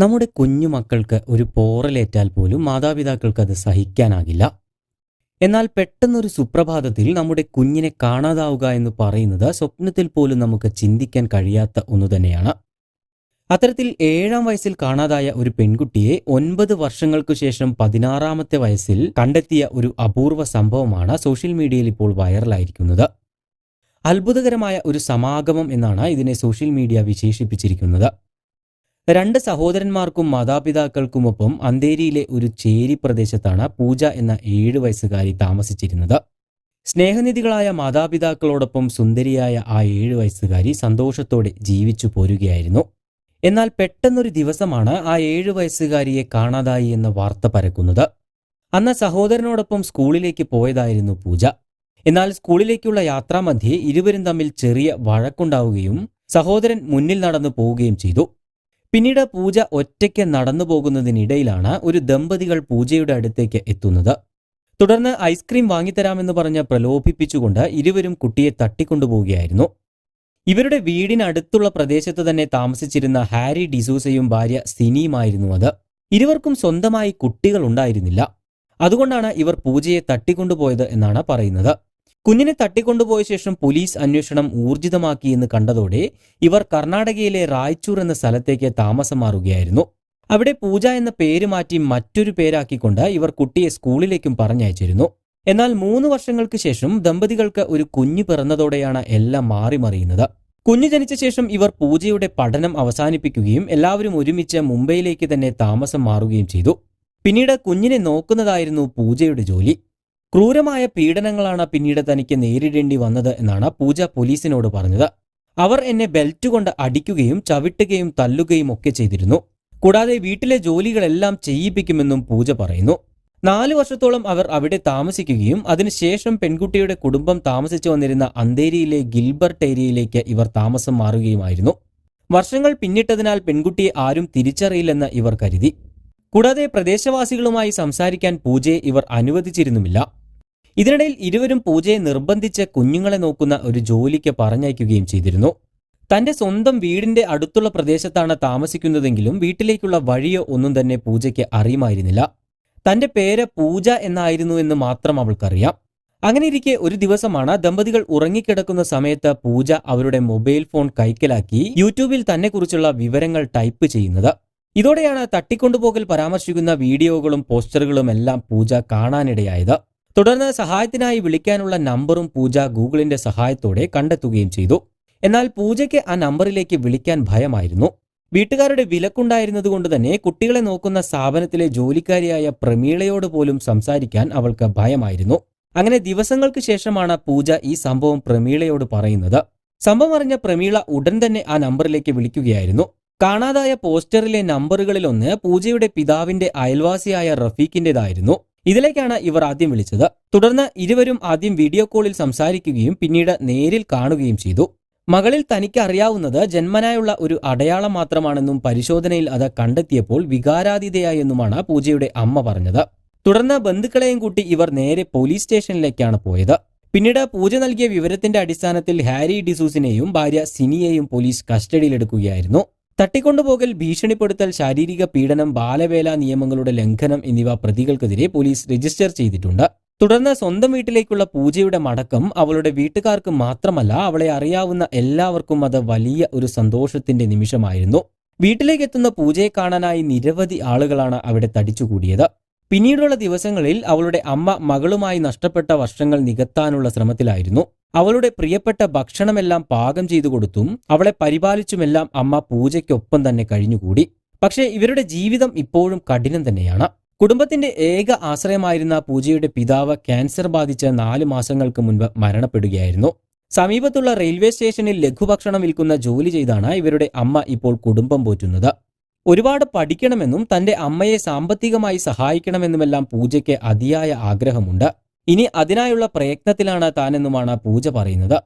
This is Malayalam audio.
നമ്മുടെ കുഞ്ഞുമക്കൾക്ക് ഒരു പോറലേറ്റാൽ പോലും മാതാപിതാക്കൾക്ക് അത് സഹിക്കാനാകില്ല. എന്നാൽ പെട്ടെന്നൊരു സുപ്രഭാതത്തിൽ നമ്മുടെ കുഞ്ഞിനെ കാണാതാവുക എന്ന് പറയുന്നത് സ്വപ്നത്തിൽ പോലും നമുക്ക് ചിന്തിക്കാൻ കഴിയാത്ത ഒന്നു തന്നെയാണ്. അത്തരത്തിൽ ഏഴാം വയസ്സിൽ കാണാതായ ഒരു പെൺകുട്ടിയെ ഒൻപത് വർഷങ്ങൾക്കു ശേഷം പതിനാറാമത്തെ വയസ്സിൽ കണ്ടെത്തിയ ഒരു അപൂർവ സംഭവമാണ് സോഷ്യൽ മീഡിയയിൽ ഇപ്പോൾ വൈറലായിരിക്കുന്നത്. അത്ഭുതകരമായ ഒരു സമാഗമം എന്നാണ് ഇതിനെ സോഷ്യൽ മീഡിയ വിശേഷിപ്പിച്ചിരിക്കുന്നത്. രണ്ട് സഹോദരന്മാർക്കും മാതാപിതാക്കൾക്കുമൊപ്പം അന്തേരിയിലെ ഒരു ചേരി പ്രദേശത്താണ് പൂജ എന്ന ഏഴ് വയസ്സുകാരി താമസിച്ചിരുന്നത്. സ്നേഹനിധികളായ മാതാപിതാക്കളോടൊപ്പം സുന്ദരിയായ ആ ഏഴ് വയസ്സുകാരി സന്തോഷത്തോടെ ജീവിച്ചു പോരുകയായിരുന്നു. എന്നാൽ പെട്ടെന്നൊരു ദിവസമാണ് ആ ഏഴു വയസ്സുകാരിയെ കാണാതായി എന്ന വാർത്ത പരക്കുന്നത്. അന്ന് സഹോദരനോടൊപ്പം സ്കൂളിലേക്ക് പോയതായിരുന്നു പൂജ. എന്നാൽ സ്കൂളിലേക്കുള്ള യാത്രാമധ്യേ ഇരുവരും തമ്മിൽ ചെറിയ വഴക്കുണ്ടാവുകയും സഹോദരൻ മുന്നിൽ നടന്നു പോവുകയും ചെയ്തു. പിന്നീട് പൂജ ഒറ്റയ്ക്ക് നടന്നു പോകുന്നതിനിടയിലാണ് ഒരു ദമ്പതികൾ പൂജയുടെ അടുത്തേക്ക് എത്തുന്നത്. തുടർന്ന് ഐസ്ക്രീം വാങ്ങിത്തരാമെന്ന് പറഞ്ഞ് പ്രലോഭിപ്പിച്ചുകൊണ്ട് ഇരുവരും കുട്ടിയെ തട്ടിക്കൊണ്ടുപോവുകയായിരുന്നു. ഇവരുടെ വീടിനടുത്തുള്ള പ്രദേശത്ത് തന്നെ താമസിച്ചിരുന്ന ഹാരി ഡിസൂസയും ഭാര്യ സിനിയുമായിരുന്നു അത്. ഇരുവർക്കും സ്വന്തമായി കുട്ടികൾ ഉണ്ടായിരുന്നില്ല അതുകൊണ്ടാണ് ഇവർ പൂജയെ തട്ടിക്കൊണ്ടുപോയത് എന്നാണ് പറയുന്നത്. കുഞ്ഞിനെ തട്ടിക്കൊണ്ടുപോയ ശേഷം പോലീസ് അന്വേഷണം ഊർജിതമാക്കി എന്ന് കണ്ടതോടെ ഇവർ കർണാടകയിലെ റായ്ചൂർ എന്ന സ്ഥലത്തേക്ക് താമസം മാറുകയായിരുന്നു അവിടെ പൂജ എന്ന പേര് മാറ്റി മറ്റൊരു പേരാക്കിക്കൊണ്ട് ഇവർ കുട്ടിയെ സ്കൂളിലേക്കും പറഞ്ഞയച്ചിരുന്നു. എന്നാൽ മൂന്ന് വർഷങ്ങൾക്ക് ശേഷം ദമ്പതികൾക്ക് ഒരു കുഞ്ഞു പിറന്നതോടെയാണ് എല്ലാം മാറിമറിയുന്നത്. കുഞ്ഞു ജനിച്ച ശേഷം ഇവർ പൂജയുടെ പഠനം അവസാനിപ്പിക്കുകയും എല്ലാവരും ഒരുമിച്ച് മുംബൈയിലേക്ക് തന്നെ താമസം മാറുകയും ചെയ്തു. പിന്നീട് കുഞ്ഞിനെ നോക്കുന്നതായിരുന്നു പൂജയുടെ ജോലി. ക്രൂരമായ പീഡനങ്ങളാണ് പിന്നീട് തനിക്ക് നേരിടേണ്ടി വന്നത് എന്നാണ് പൂജ പോലീസിനോട് പറഞ്ഞത്. അവർ എന്നെ ബെൽറ്റ് കൊണ്ട് അടിക്കുകയും ചവിട്ടുകയും തല്ലുകയും ഒക്കെ ചെയ്തിരുന്നു. കൂടാതെ വീട്ടിലെ ജോലികളെല്ലാം ചെയ്യിപ്പിക്കുമെന്നും പൂജ പറയുന്നു. നാലു വർഷത്തോളം അവർ അവിടെ താമസിക്കുകയും അതിനുശേഷം പെൺകുട്ടിയുടെ കുടുംബം താമസിച്ചു വന്നിരുന്ന അന്തേരിയിലെ ഗിൽബർട്ട് ഏരിയയിലേക്ക് ഇവർ താമസം മാറുകയുമായിരുന്നു. വർഷങ്ങൾ പിന്നിട്ടതിനാൽ പെൺകുട്ടിയെ ആരും തിരിച്ചറിയില്ലെന്ന് ഇവർ കരുതി. കൂടാതെ പ്രദേശവാസികളുമായി സംസാരിക്കാൻ പൂജയെ ഇവർ അനുവദിച്ചിരുന്നുമില്ല. ഇതിനിടയിൽ ഇരുവരും പൂജയെ നിർബന്ധിച്ച് കുഞ്ഞുങ്ങളെ നോക്കുന്ന ഒരു ജോലിക്ക് പറഞ്ഞയക്കുകയും ചെയ്തിരുന്നു. തന്റെ സ്വന്തം വീടിന്റെ അടുത്തുള്ള പ്രദേശത്താണ് താമസിക്കുന്നതെങ്കിലും വീട്ടിലേക്കുള്ള വഴിയോ ഒന്നും തന്നെ പൂജയ്ക്ക് അറിയുമായിരുന്നില്ല. തന്റെ പേര് പൂജ എന്നായിരുന്നു എന്ന് മാത്രം അവൾക്കറിയാം. അങ്ങനെ ഇരിക്കെ ഒരു ദിവസമാണ് ദമ്പതികൾ ഉറങ്ങിക്കിടക്കുന്ന സമയത്ത് പൂജ അവരുടെ മൊബൈൽ ഫോൺ കൈക്കലാക്കി യൂട്യൂബിൽ തന്നെക്കുറിച്ചുള്ള വിവരങ്ങൾ ടൈപ്പ് ചെയ്യുന്നത്. ഇതോടെയാണ് തട്ടിക്കൊണ്ടുപോകൽ പരാമർശിക്കുന്ന വീഡിയോകളും പോസ്റ്ററുകളും എല്ലാം പൂജ കാണാനിടയായത്. തുടർന്ന് സഹായത്തിനായി വിളിക്കാനുള്ള നമ്പറും പൂജ ഗൂഗിളിന്റെ സഹായത്തോടെ കണ്ടെത്തുകയും ചെയ്തു. എന്നാൽ പൂജയ്ക്ക് ആ നമ്പറിലേക്ക് വിളിക്കാൻ ഭയമായിരുന്നു. വീട്ടുകാരുടെ വിലക്കുണ്ടായിരുന്നതുകൊണ്ട് തന്നെ കുട്ടികളെ നോക്കുന്ന സ്ഥാപനത്തിലെ ജോലിക്കാരിയായ പ്രമീളയോട് പോലും സംസാരിക്കാൻ അവൾക്ക് ഭയമായിരുന്നു. അങ്ങനെ ദിവസങ്ങൾക്ക് ശേഷമാണ് പൂജ ഈ സംഭവം പ്രമീളയോട് പറയുന്നത്. സംഭവം അറിഞ്ഞ പ്രമീള ഉടൻ തന്നെ ആ നമ്പറിലേക്ക് വിളിക്കുകയായിരുന്നു. കാണാതായ പോസ്റ്ററിലെ നമ്പറുകളിലൊന്ന് പൂജയുടെ പിതാവിന്റെ അയൽവാസിയായ റഫീഖിന്റേതായിരുന്നു. ഇതിലേക്കാണ് ഇവർ ആദ്യം വിളിച്ചത്. തുടർന്ന് ഇരുവരും ആദ്യം വീഡിയോ കോളിൽ സംസാരിക്കുകയും പിന്നീട് നേരിൽ കാണുകയും ചെയ്തു. മകളിൽ തനിക്ക് അറിയാവുന്നത് ജന്മനായുള്ള ഒരു അടയാളം മാത്രമാണെന്നും പരിശോധനയിൽ അത് കണ്ടെത്തിയപ്പോൾ വികാരാതീതയായെന്നുമാണ് പൂജയുടെ അമ്മ പറഞ്ഞത്. തുടർന്ന് ബന്ധുക്കളെയും കൂട്ടി ഇവർ നേരെ പോലീസ് സ്റ്റേഷനിലേക്കാണ് പോയത്. പിന്നീട് പൂജ നൽകിയ വിവരത്തിന്റെ അടിസ്ഥാനത്തിൽ ഹാരി ഡിസൂസിനെയും ഭാര്യ സിനിയെയും പോലീസ് കസ്റ്റഡിയിലെടുക്കുകയായിരുന്നു. തട്ടിക്കൊണ്ടുപോകൽ ഭീഷണിപ്പെടുത്തൽ ശാരീരിക പീഡനം ബാലവേല നിയമങ്ങളുടെ ലംഘനം എന്നിവ പ്രതികൾക്കെതിരെ പോലീസ് രജിസ്റ്റർ ചെയ്തിട്ടുണ്ട്. തുടർന്ന് സ്വന്തം വീട്ടിലേക്കുള്ള പൂജയുടെ മടക്കം അവളുടെ വീട്ടുകാർക്ക് മാത്രമല്ല അവളെ അറിയാവുന്ന എല്ലാവർക്കും അത് വലിയ ഒരു സന്തോഷത്തിന്റെ നിമിഷമായിരുന്നു. വീട്ടിലേക്ക് എത്തുന്ന പൂജയെ കാണാനായി നിരവധി ആളുകളാണ് അവിടെ തടിച്ചുകൂടിയത്. പിന്നീടുള്ള ദിവസങ്ങളിൽ അവളുടെ അമ്മ മകളുമായി നഷ്ടപ്പെട്ട വർഷങ്ങൾ നികത്താനുള്ള ശ്രമത്തിലായിരുന്നു. അവളുടെ പ്രിയപ്പെട്ട ഭക്ഷണമെല്ലാം പാകം ചെയ്തു കൊടുത്തും അവളെ പരിപാലിച്ചുമെല്ലാം അമ്മ പൂജയ്ക്കൊപ്പം തന്നെ കഴിഞ്ഞുകൂടി. പക്ഷേ ഇവരുടെ ജീവിതം ഇപ്പോഴും കഠിനം തന്നെയാണ്. കുടുംബത്തിന്റെ ഏക ആശ്രയമായിരുന്ന പൂജയുടെ പിതാവ് ക്യാൻസർ ബാധിച്ച് നാല് മാസങ്ങൾക്ക് മുൻപ് മരണപ്പെടുകയായിരുന്നു. സമീപത്തുള്ള റെയിൽവേ സ്റ്റേഷനിൽ ലഘുഭക്ഷണം വിൽക്കുന്ന ജോലി ചെയ്താണ് ഇവരുടെ അമ്മ ഇപ്പോൾ കുടുംബം പോറ്റുന്നത്. ഒരുപാട് പഠിക്കണമെന്നും തന്റെ അമ്മയെ സാമ്പത്തികമായി സഹായിക്കണമെന്നുമെല്ലാം പൂജയ്ക്ക് അതിയായ ആഗ്രഹമുണ്ട്. ഇനി അതിനായുള്ള പ്രയത്നത്തിലാണ് താനെന്നുമാണ് പൂജ പറയുന്നത്.